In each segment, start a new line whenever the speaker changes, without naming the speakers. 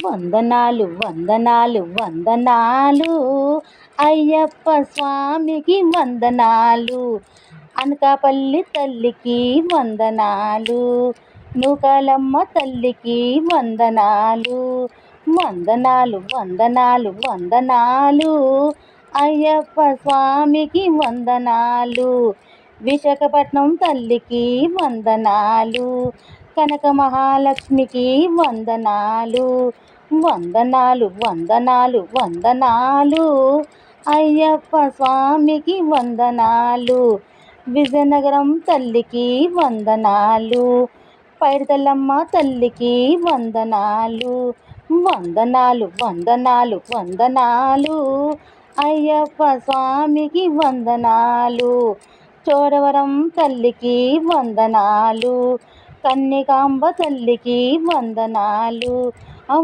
వందనాలు వందనాలు వందనాలు. అయ్యప్ప స్వామికి వందనాలు. అనకాపల్లి తల్లికి వందనాలు. నూకాలమ్మ తల్లికి వందనాలు. వందనాలు వందనాలు వందనాలు. అయ్యప్ప స్వామికి వందనాలు. విశాఖపట్నం తల్లికి వందనాలు. కనక మహాలక్ష్మికి వందనాలు. వందనాలు వందనాలు వందనాలు. అయ్యప్ప స్వామికి వందనాలు. విజయనగరం తల్లికి వందనాలు. పైడితల్లమ్మ తల్లికి వందనాలు. వందనాలు వందనాలు వందనాలు. అయ్యప్ప స్వామికి వందనాలు. చోడవరం తల్లికి వందనాలు. కన్యకాంబ తల్లికి వందనాలు.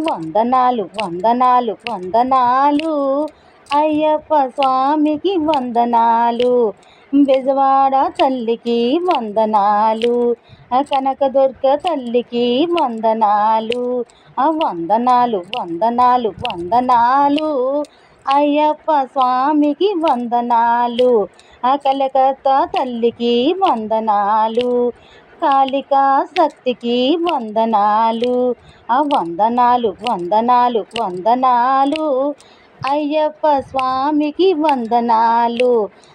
వందనాలు వందనాలు వందనాలు. అయ్యప్ప స్వామికి వందనాలు. బెజవాడ తల్లికి వందనాలు. కనకదుర్గ తల్లికి వందనాలు. వందనాలు వందనాలు వందనాలు. అయ్యప్ప స్వామికి వందనాలు. కలకత్తా తల్లికి వందనాలు. కాళికా శక్తికి వందనాలు. ఆ వందనాలు వందనాలు వందనాలు. అయ్యప్ప స్వామికి వందనాలు.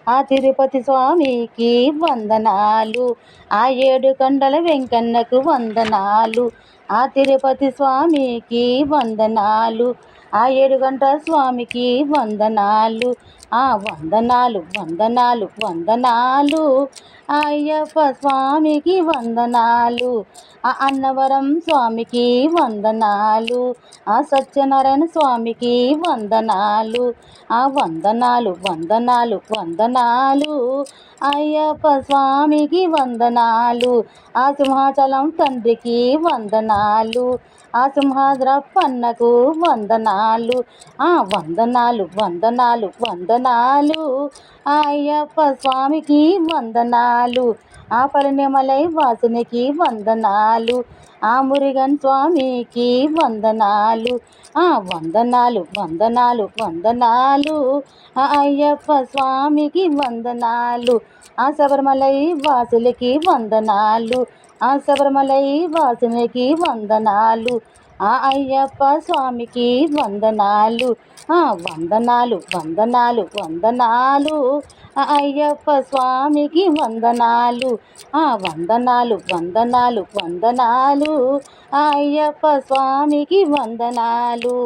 ఆ తిరుపతి స్వామికి వందనాలు. ఆ ఏడు కండల వెంకన్నకు వందనాలు. ఆ తిరుపతి స్వామికి వందనాలు. ఆ ఏడు గంటల స్వామికి వందనాలు ఆ వందనాలు వందనాలు వందనాలు. అయ్యప్ప స్వామికి వందనాలు ఆ అన్నవరం స్వామికి వందనాలు ఆ సత్యనారాయణ స్వామికి వందనాలు ఆ వందనాలు వందనాలు వందనాలు అయ్యప్ప స్వామికి వందనాలు ఆ సింహాచలం తండ్రికి వందనాలు ఆ సింహాద్రప్పన్నకు వందనాలు ఆ వందనాలు వందనాలు వందనాలు అయ్యప్ప స్వామికి వందనాలు ఆ పరిణమలై వాసునికి వందనాలు. ఆ మురుగన్ స్వామికి వందనాలు. ఆ వందనాలు వందనాలు వందనాలు. ఆ అయ్యప్ప స్వామికి వందనాలు. ఆ శబరిమలై వాసులకి వందనాలు. ఆ శబరిమలై వాసునికి వందనాలు. ఆ అయ్యప్ప స్వామికి వందనాలు ఆ వందనాలు వందనాలు వందనాలు. ఆ అయ్యప్ప స్వామికి వందనాలు ఆ వందనాలు వందనాలు వందనాలు. ఆ అయ్యప్ప స్వామికి వందనాలు.